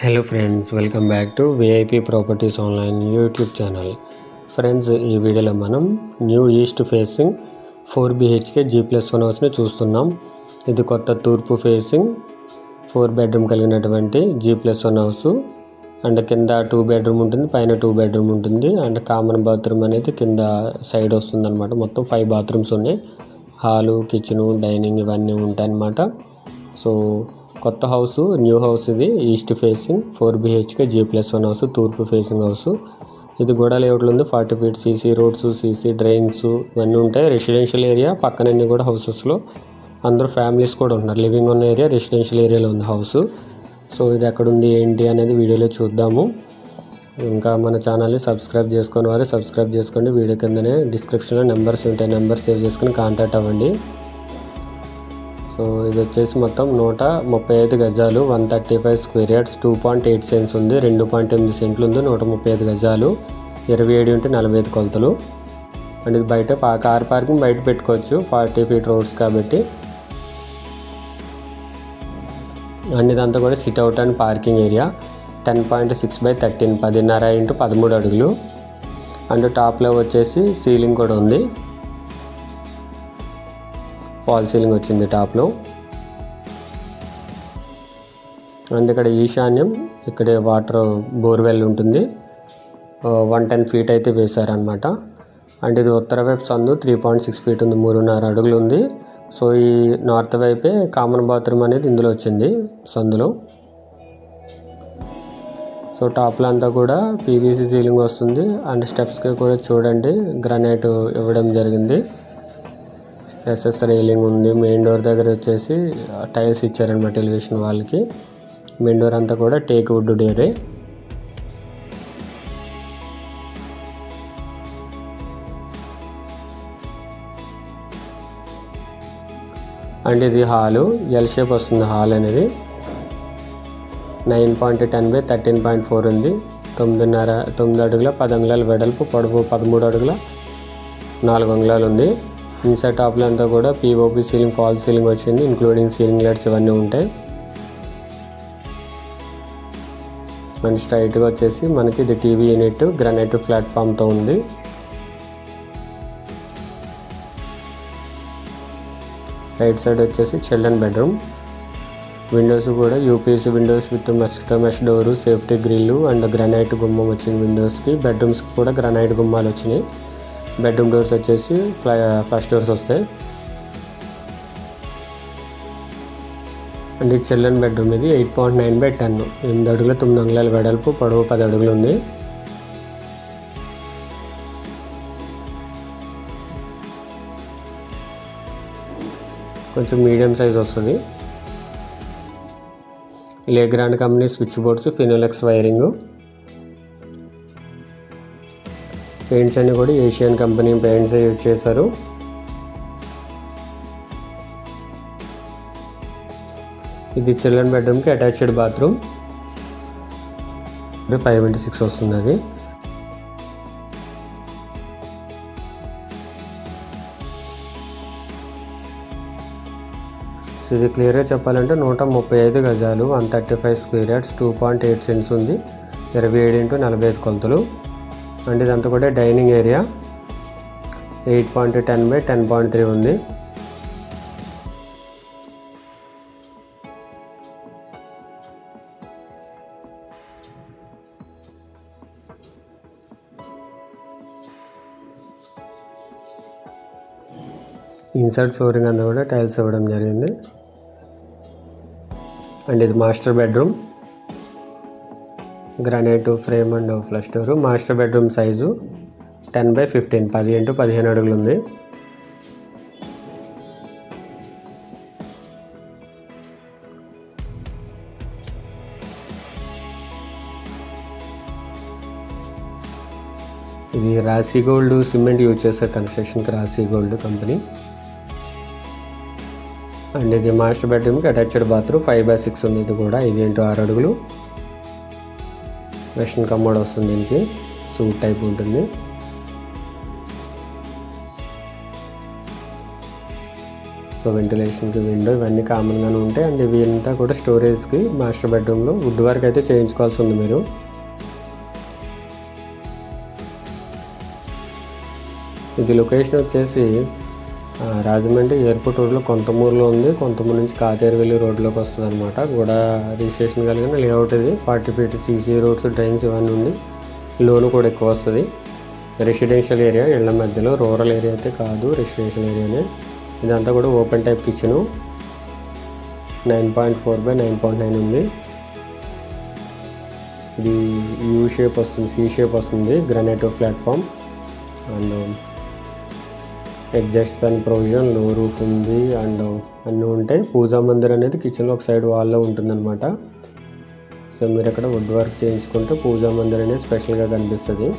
Hello friends welcome back to VIP properties online YouTube channel friends ఈ వీడియోలో మనం new east facing four BHK G plus one హౌస్ని చూస్తున్నాం. ఇది కొత్త తూర్పు ఫేసింగ్ ఫోర్ బెడ్రూమ్ కలిగినటువంటి G plus one house and కింద టూ బెడ్రూమ్ ఉంటుంది పైన టూ బెడ్రూమ్ ఉంటుంది. అండ్ కామన్ బాత్రూమ్ అనేది కింద సైడ్ వస్తుంది అనమాట మొత్తం ఫైవ్ బాత్రూమ్స్ ఉన్నాయి. హాలు కిచెను డైనింగ్ ఇవన్నీ ఉంటాయి అన్నమాట సో కొత్త హౌస్ న్యూ హౌస్ ఇది east facing four BHK G plus one house తూర్పు ఫేసింగ్ హౌస్. ఇది గోడ లేఅవుట్లో ఉంది forty feet CC roads CC drains ఇవన్నీ ఉంటాయి. రెసిడెన్షియల్ ఏరియా పక్కనన్నీ కూడా హౌసెస్లో అందరూ ఫ్యామిలీస్ కూడా ఉన్నారు లివింగ్ ఉన్న ఏరియా రెసిడెన్షియల్ ఏరియాలో ఉంది హౌస్. సో ఇది ఎక్కడుంది ఏంటి అనేది వీడియోలో చూద్దాము. ఇంకా మన ఛానల్ని సబ్స్క్రైబ్ చేసుకుని వారు సబ్స్క్రైబ్ చేసుకోండి. వీడియో కిందనే డిస్క్రిప్షన్లో నెంబర్స్ ఉంటాయి. నెంబర్ సేవ్ చేసుకుని కాంటాక్ట్ అవ్వండి. సో ఇది వచ్చేసి మొత్తం నూట ముప్పై ఐదు గజాలు one thirty five square yards two point eight cents ఉంది రెండు పాయింట్ ఎనిమిది సెంట్లు ఉంది నూట ముప్పై ఐదు గజాలు ఇరవై ఏడు ఉంటే నలభై ఐదు కొలతలు. అండ్ ఇది బయట కార్ పార్కింగ్ బయట పెట్టుకోవచ్చు ఫార్టీ ఫీట్ రోడ్స్ కాబట్టి. అండ్ ఇదంతా కూడా sit out and parking area ten point six by thirteen పదిన్నర ఇంటూ పదమూడు అడుగులు. అండ్ టాప్లో వచ్చేసి సీలింగ్ కూడా ఉంది. ఫాల్ సీలింగ్ వచ్చింది టాప్లో. అండ్ ఇక్కడ ఈశాన్యం ఇక్కడే వాటర్ బోర్వెల్ ఉంటుంది. వన్ టెన్ ఫీట్ అయితే వేశారనమాట అండ్ ఇది ఉత్తర వైపు సందు త్రీ పాయింట్ సిక్స్ ఫీట్ ఉంది మూడున్నర అడుగులు ఉంది. సో ఈ నార్త్ వైపే కామన్ బాత్రూమ్ అనేది ఇందులో వచ్చింది సందులో. సో టాప్లో అంతా కూడా పీవీసీ సీలింగ్ వస్తుంది. అండ్ స్టెప్స్కి కూడా చూడండి గ్రనైట్ ఇవ్వడం జరిగింది. ఎస్ఎస్ రైలింగ్ ఉంది. మెయిన్ డోర్ దగ్గర వచ్చేసి టైల్స్ ఇచ్చారనమాట ఎలివేషన్ వాళ్ళకి. మెయిన్ డోర్ అంతా కూడా టేక్ వుడ్ డేరే అండ్ ఇది హాలు. ఎల్ షేప్ వస్తుంది హాల్ అనేది. Nine point ten by thirteen point four ఉంది. తొమ్మిదిన్నర తొమ్మిది అడుగుల పది అంగుళాల వెడల్పు పొడవు పదమూడు అడుగుల నాలుగు అంగుళాలు ఉంది. ఇన్సైడ్ టాప్లో అంతా కూడా పీఓపి సీలింగ్ ఫాల్ సీలింగ్ వచ్చింది ఇంక్లూడింగ్ సీలింగ్ లైట్స్ ఇవన్నీ ఉంటాయి. అండ్ స్ట్రైట్గా వచ్చేసి మనకి ఇది టీవీ యూనిట్ గ్రానైట్ ప్లాట్ఫామ్తో ఉంది. రైట్ సైడ్ వచ్చేసి చిల్డ్రన్ బెడ్రూమ్ విండోస్ కూడా UPS windows with mosquito mesh door safety grill and granite గుమ్మం వచ్చింది విండోస్కి బెడ్రూమ్స్కి కూడా గ్రానైట్ గుమ్మాలు వచ్చినాయి. బెడ్రూమ్ డోర్స్ వచ్చేసి ఫ్లై ఫ్లష్ డోర్స్ వస్తాయి. అండ్ ఇది చిల్డ్రన్ బెడ్రూమ్ ఇది eight point nine by ten ఎనిమిది అడుగుల తొమ్మిది అంగుళాల వెడల్పు పొడవు పది అడుగులు ఉంది. కొంచెం మీడియం సైజ్ వస్తుంది. Legrand company switch boards Finolex wiring paints అన్ని కూడా ఏషియన్ కంపెనీ పెయింట్స్ యూజ్ చేశారు. ఇది చిల్డ్రన్ బెడ్రూమ్కి attached bathroom five into six వస్తుంది అది సో ఇది క్లియర్గా చెప్పాలంటే నూట ముప్పై ఐదు గజాలు one thirty five square yards two point eight cents ఉంది. ఇరవై ఏడు ఇంటూ నలభై ఐదు కొలతలు. అండ్ ఇదంతా కూడా dining area. Eight point ten by ten point three ఉంది. ఇన్సైడ్ ఫ్లోరింగ్ అంతా కూడా టైల్స్ ఇవ్వడం జరిగింది. అండ్ ఇది master bedroom. Granite frame and flush door. Master bedroom size ten by fifteen. పది ఇంటూ పదిహేను అడుగులు ఉంది ఇది రాశి గోల్డ్ సిమెంట్ యూజ్ చేసే కన్స్ట్రక్షన్కి రాశి గోల్డ్ కంపెనీ. అండ్ ఇది మాస్టర్ బెడ్రూమ్కి attached bathroom. Five by six ఉంది. ఇది కూడా ఇది ఏంటో ఆరు అడుగులు. వెస్ట్రన్ కమ్మోడ్ వస్తుంది దీనికి. సూట్ టైప్ ఉంటుంది. సో వెంటిలేషన్కి విండో ఇవన్నీ కామన్గానే ఉంటాయి. అండ్ ఇవి అంతా కూడా స్టోరేజ్కి మాస్టర్ బెడ్రూమ్లో వుడ్ వర్క్ అయితే చేయించుకోవాల్సి ఉంది మీరు. ఇది లొకేషన్ వచ్చేసి రాజమండ్రి ఎయిర్పోర్ట్ రోడ్లో కొంతమూరులో ఉంది. కొంతమూరు నుంచి కాతేరువెల్లి రోడ్లోకి వస్తుంది అనమాట కూడా రిజిస్ట్రేషన్ కలిగిన లేఅవుట్ ఇది. Forty feet CC roads drains ఇవన్నీ ఉంది. లోన్ కూడా ఎక్కువ వస్తుంది. రెసిడెన్షియల్ ఏరియా ఇళ్ళ మధ్యలో రూరల్ ఏరియా అయితే కాదు రెసిడెన్షియల్ ఏరియానే. ఇదంతా కూడా open type kitchen. Nine point four by nine point nine ఉంది. ఇది యూ షేప్ వస్తుంది సి షేప్ వస్తుంది granite platform. And exhaust fan ప్రొవిజన్లో roof ఉంది అండ్ అన్నీ ఉంటాయి. పూజా మందిర్ అనేది కిచెన్లో ఒక సైడ్ వాల్లో ఉంటుందన్నమాట. సో మీరు అక్కడ వుడ్ వర్క్ చేయించుకుంటే పూజా మందిర్ అనేది స్పెషల్గా కనిపిస్తుంది.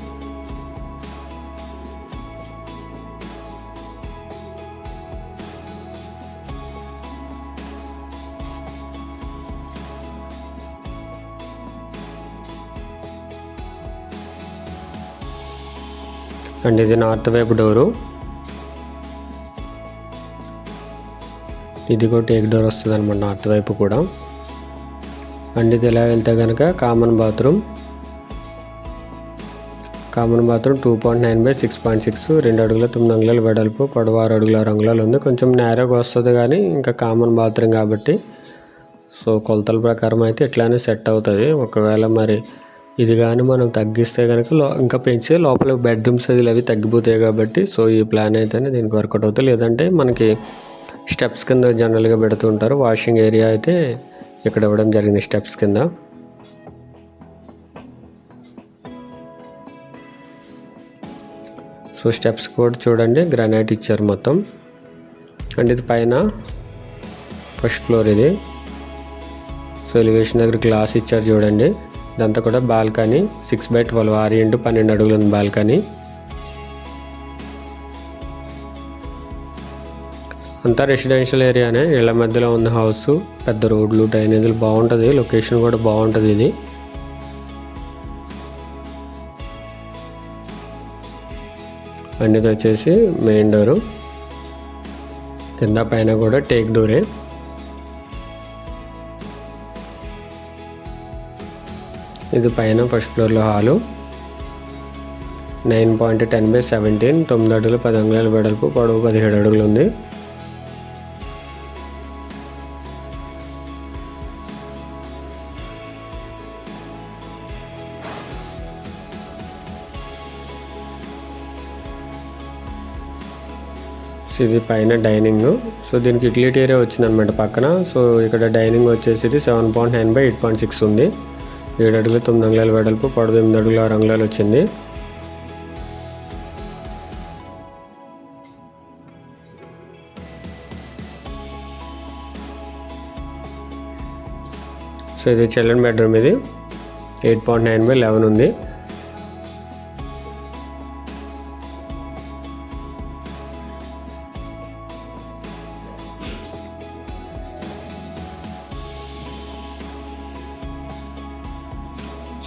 అండ్ ఇది నార్త్ వైపు డోరు ఇది కూడా టేక్ డోర్ వస్తుంది అనమాట నార్త్ వైపు కూడా. అండ్ ఇది ఎలా వెళ్తే కనుక common bathroom. Common bathroom two point nine by six point six రెండు అడుగుల తొమ్మిది అంగుళాలు వెడల్పు పొడవు ఆరు అడుగుల ఆరు అంగుళాలు ఉంది. కొంచెం నేరోగా వస్తుంది కానీ ఇంకా కామన్ బాత్రూమ్ కాబట్టి. సో కొలతల ప్రకారం అయితే ఇట్లానే సెట్ అవుతుంది. ఒకవేళ మరి ఇది కానీ మనం తగ్గిస్తే కనుక లో ఇంకా పెంచితే లోపల బెడ్రూమ్స్ అది అవి తగ్గిపోతాయి కాబట్టి సో ఈ ప్లాన్ అయితేనే దీనికి వర్కౌట్ అవుతుంది లేదంటే మనకి స్టెప్స్ కింద జనరల్గా పెడుతూ ఉంటారు. వాషింగ్ ఏరియా అయితే ఇక్కడ ఇవ్వడం జరిగింది స్టెప్స్ కింద. సో స్టెప్స్ కూడా చూడండి గ్రానైట్ ఇచ్చారు మొత్తం. అండ్ ఇది పైన ఫస్ట్ ఫ్లోర్ ఇది. సో ఎలివేషన్ దగ్గర గ్లాస్ ఇచ్చారు చూడండి. ఇదంతా కూడా బాల్కనీ సిక్స్ బై ట్వెల్వ్ ఆరు ఇంటూ పన్నెండు అడుగులు ఉంది బాల్కనీ. అంతా రెసిడెన్షియల్ ఏరియానే. ఇళ్ళ మధ్యలో ఉంది హౌస్ పెద్ద రోడ్లు డ్రైనేజీలు బాగుంటుంది. లొకేషన్ కూడా బాగుంటుంది ఇది. అండ్ ఇది వచ్చేసి మెయిన్ డోరు. కింద పైన కూడా టేక్ డోరే. ఇది పైన ఫస్ట్ ఫ్లోర్లో hall. Nine point ten by seventeen తొమ్మిది అడుగులు పది అంగుళాల వెడల్పు పొడవు పదిహేడు అడుగులు ఉంది. సో ఇది పైన డైనింగ్. సో దీనికి యూటిలిటీ ఏరియా వచ్చిందనమాట పక్కన. సో ఇక్కడ డైనింగ్ వచ్చేసి seven point nine by eight point six ఉంది. ఏడు అడుగులు తొమ్మిది అంగుళాల వెడల్పు పొడవు ఎనిమిది అడుగులు ఆరు అంగుళాలు వచ్చింది. సో ఇది చిల్డ్రన్ బెడ్రూమ్ ఇది. Eight point nine by eleven ఉంది.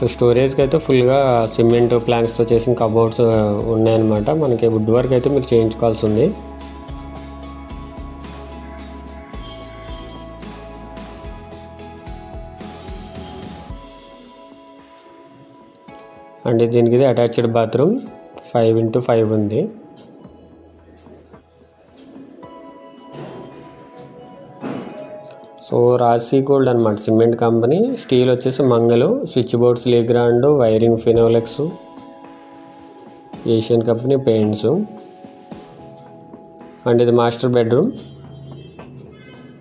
సో స్టోరేజ్కి అయితే ఫుల్గా సిమెంట్ ప్లాంక్స్తో చేసిన కబోర్డ్స్ ఉన్నాయన్నమాట. మనకి వుడ్ వర్క్ అయితే మీరు చేయించుకోవాల్సి ఉంది. అండ్ దీనికి ఇది attached bathroom five into five ఉంది. సో రాశి గోల్డ్ అనమాట సిమెంట్ కంపెనీ స్టీల్ వచ్చేసి మంగలు switch boards Legrand wiring Finolex Asian company paints. And ఇది master bedroom.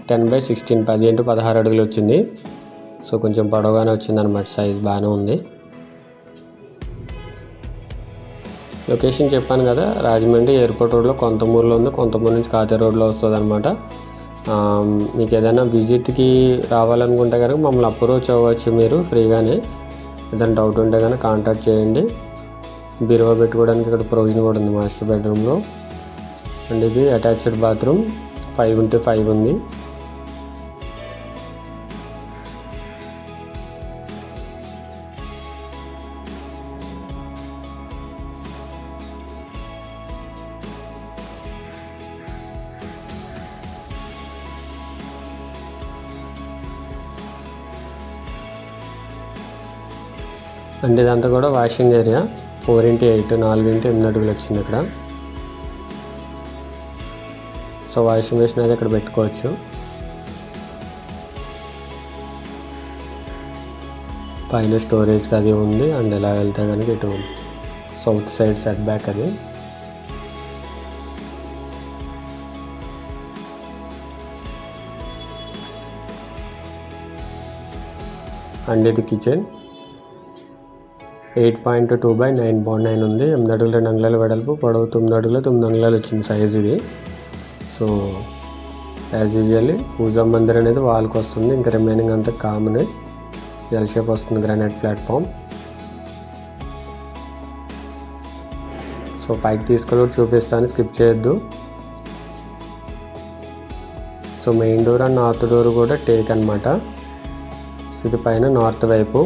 Ten by sixteen పది ఇంటూ పదహారు అడుగులు వచ్చింది. సో కొంచెం పొడవుగానే వచ్చింది అనమాట సైజ్ బాగానే ఉంది. లొకేషన్ చెప్పాను కదా రాజమండ్రి ఎయిర్పోర్ట్ రోడ్లో కొంతమూరులో ఉంది. కొంతమూరు నుంచి కాతే రోడ్లో వస్తుంది అనమాట మీకు ఏదైనా విజిట్కి రావాలనుకుంటే కనుక మమ్మల్ని అప్రోచ్ అవ్వచ్చు మీరు ఫ్రీగానే. ఏదైనా డౌట్ ఉంటే కనుక కాంటాక్ట్ చేయండి. బీరువా పెట్టుకోవడానికి ఇక్కడ ప్రొవిజన్ కూడా ఉంది మాస్టర్ బెడ్రూమ్లో. అండ్ ఇది attached bathroom. Five into five ఉంది. అండ్ ఇదంతా కూడా washing area four into eight నాలుగు ఇంటి ఎనిమిది అడుగులు వచ్చింది ఇక్కడ. సో వాషింగ్ మెషిన్ అయితే ఇక్కడ పెట్టుకోవచ్చు. పైన స్టోరేజ్కి అది ఉంది. అండ్ ఇలా వెళ్తే కనుక ఇటు సౌత్ సైడ్ సెట్ బ్యాక్ అది. అండ్ ఇది kitchen eight point two by nine point nine ఉంది. ఎనిమిది అడుగులు రెండు అంగుళాల వెడల్పు పొడవు తొమ్మిది అడుగులు తొమ్మిది అంగుళాలు వచ్చింది సైజ్ ఇది. So as usually puja mandir అనేది వాళ్ళకి వస్తుంది. ఇంకా రిమైనింగ్ అంతా కామన్ ఎల్ షేప్ వస్తుంది గ్రానైట్ ప్లాట్ఫామ్ సో పైకి తీసుకొని చూపిస్తాను. స్కిప్ చేయొద్దు. So main door and north door కూడా టేక్ అనమాట సో ఇది పైన నార్త్ వైపు.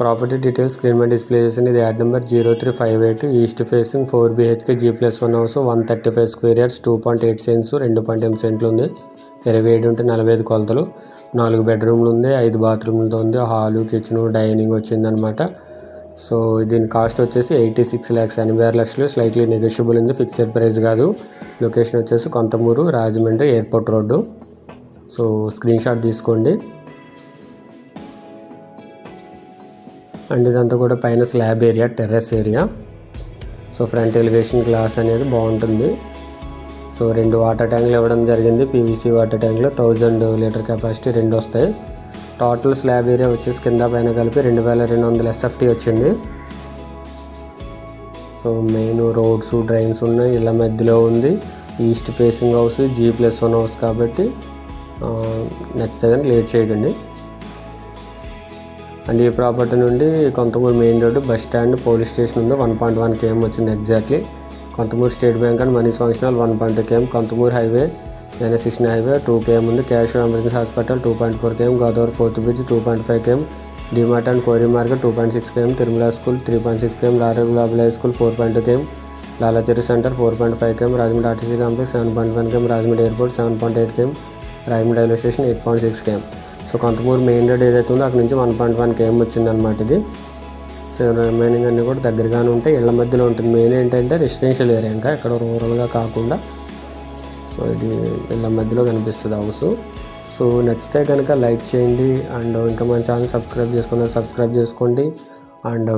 ప్రాపర్టీ డీటెయిల్స్ స్క్రీన్ మీద డిస్ప్లే చేసింది. ఇది ad number zero three five eight east facing four BHK G plus one house one thirty five square yards two point eight cents రెండు point ఎనిమిది సెంట్లు ఉంది. ఇరవై ఏడు ఉంటే నలభై ఐదు కొలతలు. నాలుగు బెడ్రూమ్లు ఉంది ఐదు బాత్రూమ్లతో ఉంది. హాలు కిచెన్ డైనింగ్ వచ్చిందనమాట సో దీని కాస్ట్ వచ్చేసి ఎయిటీ సిక్స్ ల్యాక్స్. ఎనభై ఆరు లక్షలు. స్లైట్లీ నెగోషియబుల్ ఉంది. ఫిక్స్డ్ ప్రైస్ కాదు. లొకేషన్ వచ్చేసి Kontamuru Rajahmundry airport road. So screen shot తీసుకోండి. అండ్ ఇదంతా కూడా పైన slab area terrace area. So front elevation glass అనేది బాగుంటుంది. సో రెండు వాటర్ ట్యాంకులు ఇవ్వడం జరిగింది. పీవీసీ వాటర్ ట్యాంకులు థౌజండ్ లీటర్ కెపాసిటీ రెండు వస్తాయి. టోటల్ స్లాబ్ ఏరియా వచ్చేసి కింద పైన కలిపి రెండు వేల రెండు వందల ఎస్ఎఫ్టీ వచ్చింది. సో మెయిన్ రోడ్స్ డ్రైన్స్ ఉన్నాయి. ఇళ్ళ మధ్యలో ఉంది. East facing house G plus one house కాబట్టి నచ్చితే కానీ లేట్ చేయకండి. అండ్ ఈ ప్రాపర్టీ నుండి Kontamuru main road bus stand police station ఉంది వన్ పాయింట్ వన్ కేఎం వచ్చింది exactly Kontamuru state bank and మనీస్ function one point KM Kontamuru highway N sixteen highway two KM ఉంది cash emergency hospital two point four KM Godavari fourth bridge two point five KM DMart and కోరి market two point six KM Tirumala school three point six KM lorry గులాబీ high school four point two KM Lalacheri centre four point five KM Rajahmundry RTC complex seven point one KM Rajahmundry airport seven point eight KM Rajahmundry railway station eight point six KM so Kontamuru main road ఏదైతే ఉందో అక్కడ నుంచి one point one KM వచ్చిందనమాట ఇది. So remaining అన్నీ కూడా దగ్గరగానే ఉంటాయి. ఇళ్ళ మధ్యలో ఉంటుంది. మెయిన్ ఏంటంటే రెసిడెన్షియల్ ఏరియా ఇంకా. ఇక్కడ రూరల్గా కాకుండా. సో ఇది ఇళ్ళ మధ్యలో కనిపిస్తుంది హౌస్ సో నచ్చితే కనుక లైక్ చేయండి. అండ్ ఇంకా మన ఛానల్ సబ్స్క్రైబ్ చేసుకున్న సబ్స్క్రైబ్ చేసుకోండి. అండ్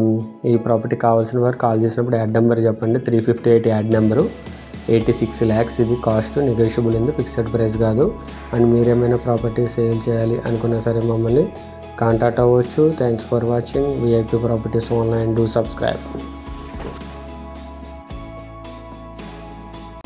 ఈ ప్రాపర్టీ కావాల్సిన వారు కాల్ చేసినప్పుడు యాడ్ నెంబర్ చెప్పండి. Three fifty eight ad number. Eighty six lakhs ఇది కాస్ట్ నెగోషియబుల్ ఉంది ఫిక్స్డ్ ప్రైస్ కాదు. అండ్ మీరేమైనా ప్రాపర్టీ సేల్ చేయాలి అనుకున్నా సరే మమ్మల్ని కాంటాక్ట్ అవ్వచ్చు. Thank you for watching VIP properties online do subscribe